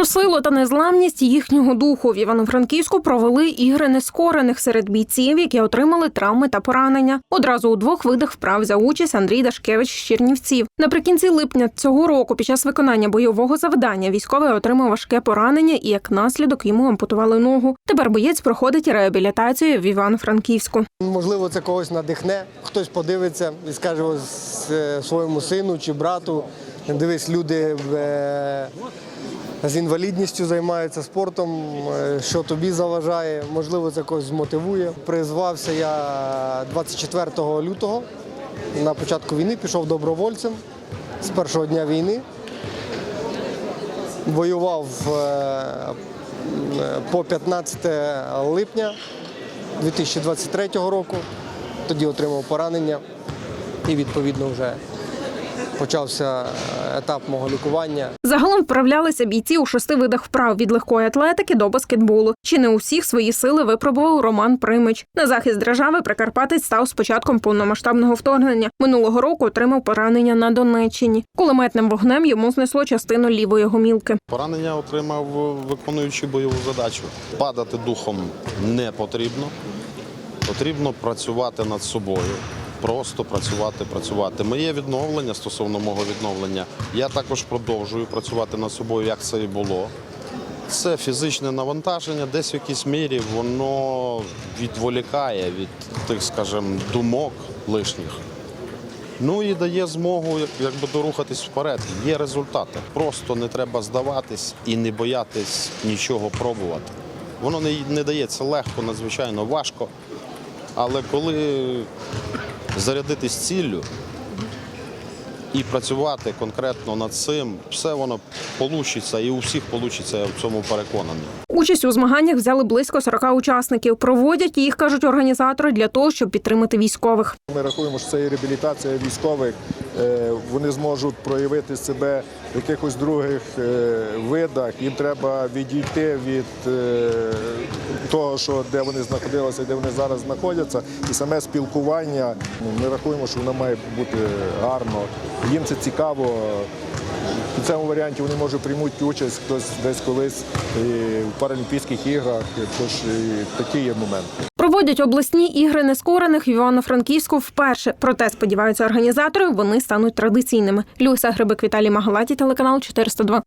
Про силу та незламність їхнього духу в Івано-Франківську провели ігри нескорених серед бійців, які отримали травми та поранення. Одразу у двох видах вправ за участь Андрій Дашкевич з Чернівців. Наприкінці липня цього року, під час виконання бойового завдання, військовий отримав важке поранення і як наслідок йому ампутували ногу. Тепер боєць проходить реабілітацію в Івано-Франківську. Можливо, це когось надихне, хтось подивиться і скаже е, своєму сину чи брату. Дивись, люди е, з інвалідністю займаються спортом, е, що тобі заважає. Можливо, це когось змотивує. Призвався я 24 лютого на початку війни, пішов добровольцем з першого дня війни. Воював е, по 15 липня 2023 року. Тоді отримав поранення і відповідно вже почався етап мого лікування. Загалом вправлялися бійці у шести видах вправ від легкої атлетики до баскетболу. Чи не усіх свої сили випробував Роман Примич. На захист держави Прикарпатець став з початком повномасштабного вторгнення. Минулого року отримав поранення на Донеччині. Кулеметним вогнем йому знесло частину лівої гомілки. Поранення отримав виконуючи бойову задачу. Падати духом не потрібно. Потрібно працювати над собою. Просто працювати, працювати. Моє відновлення стосовно мого відновлення, я також продовжую працювати над собою, як це і було. Це фізичне навантаження, десь в якійсь мірі воно відволікає від тих, скажімо, думок лишніх. Ну і дає змогу якби дорухатись вперед. Є результати. Просто не треба здаватись і не боятись нічого пробувати. Воно не, не дається легко, надзвичайно важко. Але коли зарядитись ціллю і працювати конкретно над цим, все воно вийде і у всіх вийде, я в цьому переконаний. Участь у змаганнях взяли близько 40 учасників. Проводять їх, кажуть організатори, для того, щоб підтримати військових. Ми рахуємо, що це і реабілітація військових. Е, Вони зможуть проявити себе в якихось других е, видах. Їм треба відійти від е, того, що де вони знаходилися, де вони зараз знаходяться. І саме спілкування. ну, Ми рахуємо, що воно має бути гарно. Їм це цікаво. В цьому варіанті вони може приймуть участь хтось десь колись у Паралімпійських іграх. Тож такий є момент. Проводять обласні ігри нескорених в Івано-Франківську вперше. Проте сподіваються організатори, вони стануть традиційними. Люся Грибик Віталій Магалаті, телеканал 402.